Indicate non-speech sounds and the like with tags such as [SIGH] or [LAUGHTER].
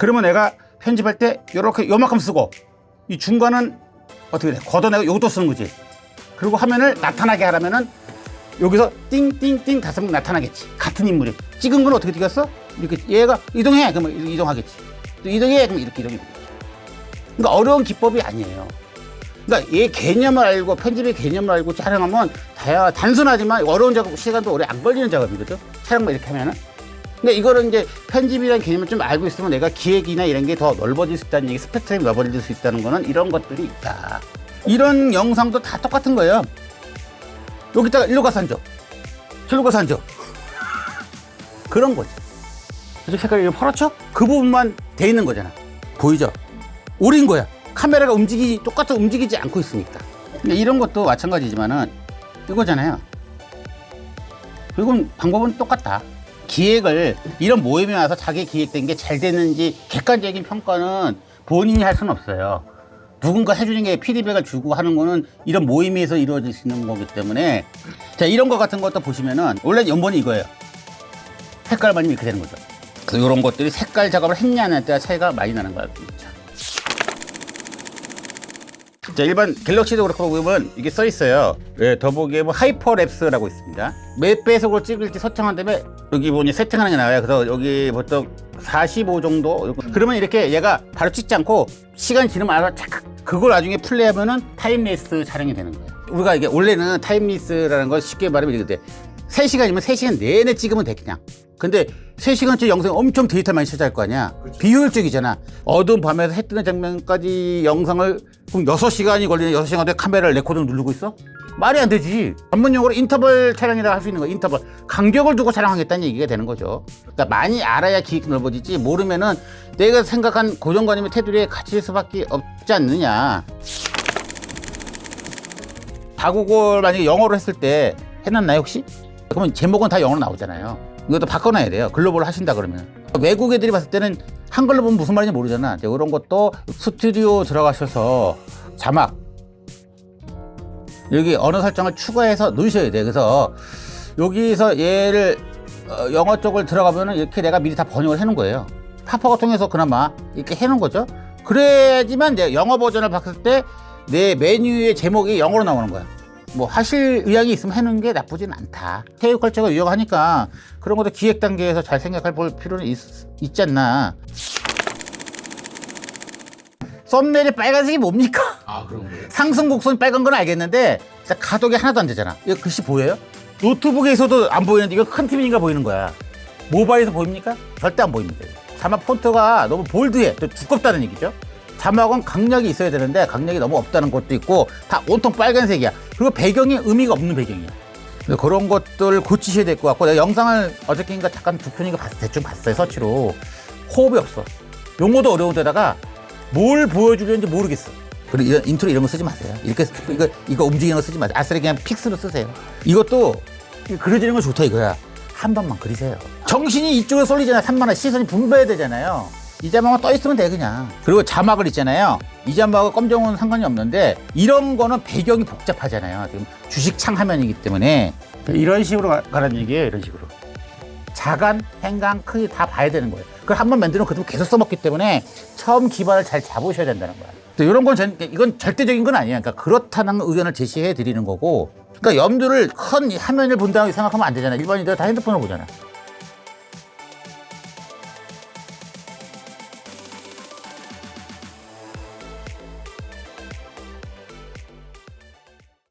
그러면 내가 편집할 때 요렇게 요만큼 쓰고 이 중간은 어떻게 돼? 걷어내고 요것도 쓰는 거지. 그리고 화면을 나타나게 하려면은 여기서 띵띵띵 다섯 명 나타나겠지. 같은 인물이. 찍은 건 어떻게 찍었어? 이렇게 얘가 이동해. 그러면 이렇게 이동하겠지. 또 이동해. 그러면 이렇게 이동해. 그러니까 어려운 기법이 아니에요. 그러니까 얘 개념을 알고 편집의 개념을 알고 촬영하면 다양 단순하지만 어려운 작업 시간도 오래 안 걸리는 작업이거든. 촬영만 이렇게 하면은. 근데 이거는 이제 편집이라는 개념을 좀 알고 있으면 내가 기획이나 이런 게 더 넓어질 수 있다는 얘기, 스펙트럼이 넓어질 수 있다는 거는 이런 것들이 있다. 이런 영상도 다 똑같은 거예요. 여기다가 일로 가서 앉아. 저로 가서 앉아. [LAUGHS] 그런 거지. 그래서 색깔이 파랗죠? 그 부분만 돼 있는 거잖아. 보이죠? 오린 거야. 카메라가 움직이지, 똑같이 움직이지 않고 있으니까. 근데 이런 것도 마찬가지지만은 이거잖아요. 이건 방법은 똑같다. 기획을 이런 모임에 와서 자기 기획된 게 잘 됐는지 객관적인 평가는 본인이 할 수는 없어요. 누군가 해주는 게 피드백을 주고 하는 거는 이런 모임에서 이루어질 수 있는 거기 때문에 자 이런 거 같은 것도 보시면은 원래 연본이 이거예요. 색깔만 이렇게 되는 거죠. 그래서 이런 것들이 색깔 작업을 했냐 안 했냐 차이가 많이 나는. 진짜. 자, 일반 갤럭시도 그렇고 보면 이게 써 있어요. 예, 더보기에 뭐 하이퍼랩스라고 있습니다. 몇 배속으로 찍을지 설정한 다음에 여기 보니 세팅하는 게 나와요. 그래서 여기 보통 45 정도. 그러면 이렇게 얘가 바로 찍지 않고 시간 지나면 알아 착 그걸 나중에 플레이하면은 타임레스 촬영이 되는 거예요. 우리가 이게 원래는 타임레스라는 걸 쉽게 말하면 이렇게 돼. 3시간이면 3시간 내내 찍으면 돼 그냥. 근데 3시간째 영상 엄청 데이터 많이 차지할 거 아니야. 비효율적이잖아. 어두운 밤에서 해 뜨는 장면까지 영상을 그럼 6시간이 걸리는 6시간 동안 카메라를 레코딩 누르고 있어? 말이 안 되지. 전문 용어로 인터벌 촬영이라 할 수 있는 거 인터벌. 간격을 두고 촬영하겠다는 얘기가 되는 거죠. 그러니까 많이 알아야 기획이 넓어지지 모르면은 내가 생각한 고정관념의 테두리에 갇힐 수밖에 없지 않느냐. 다국어를 만약에 영어로 했을 때 해놨나요 혹시? 그러면 제목은 다 영어로 나오잖아요. 이것도 바꿔놔야 돼요. 글로벌 하신다 그러면. 외국 애들이 봤을 때는 한글로 보면 무슨 말인지 모르잖아. 이제 이런 것도 스튜디오 들어가셔서 자막 여기 언어 설정을 추가해서 넣으셔야 돼. 그래서 여기서 얘를 어, 영어 쪽을 들어가면은 이렇게 내가 미리 다 번역을 해놓은 거예요. 파파가 통해서 그나마 이렇게 해놓은 거죠. 그래야지만 이제 영어 버전을 봤을 때 내 메뉴의 제목이 영어로 나오는 거야. 뭐 하실 의향이 있으면 해놓은 게 나쁘진 않다. 해외 컬처가 유용하니까 그런 것도 기획 단계에서 잘 생각할 볼 필요는 있, 있지 않나. 썸네일이 빨간색이 뭡니까? 아 그런 거예요? [LAUGHS] 상승 곡선이 빨간 건 알겠는데 진짜 가독이 하나도 안 되잖아. 이거 글씨 보여요? 노트북에서도 안 보이는데 이거 큰 TV니까 보이는 거야. 모바일에서 보입니까? 절대 안 보입니다. 자막 폰트가 너무 볼드해. 또 두껍다는 얘기죠. 자막은 강약이 있어야 되는데 강약이 너무 없다는 것도 있고 다 온통 빨간색이야. 그리고 배경이 의미가 없는 배경이야. 그런 것들 고치셔야 될 것 같고 내가 영상을 어저께인가 잠깐 두 편인가 봤, 대충 봤어요 서치로 호흡이 없어. 용어도 어려운데다가 뭘 보여주려는지 모르겠어. 그리고 이런 인트로 이런 거 쓰지 마세요. 이렇게 쓰- 이거 이거 움직이는 거 쓰지 마세요. 아싸리 그냥 픽스로 쓰세요. 이것도 그려지는 건 좋다 이거야. 한 번만 그리세요. 정신이 이쪽에 쏠리잖아요. 산만한 시선이 분배되잖아요. 이 자막만 떠 있으면 돼 그냥. 그리고 자막을 있잖아요. 이 자막과 검정은 상관이 없는데 이런 거는 배경이 복잡하잖아요. 지금 주식창 화면이기 때문에 이런 식으로 가- 가라는 얘기예요. 이런 식으로. 자간, 행간, 크기 다 봐야 되는 거예요. 그걸 한 번 만들면 그대로 계속 써먹기 때문에 처음 기반을 잘 잡으셔야 된다는 거야. 또 이런 건 전, 이건 절대적인 건 아니에요. 그러니까 그렇다는 의견을 제시해 드리는 거고. 그러니까 염두를 큰 화면을 본다고 생각하면 안 되잖아. 일반인들 다 핸드폰을 보잖아.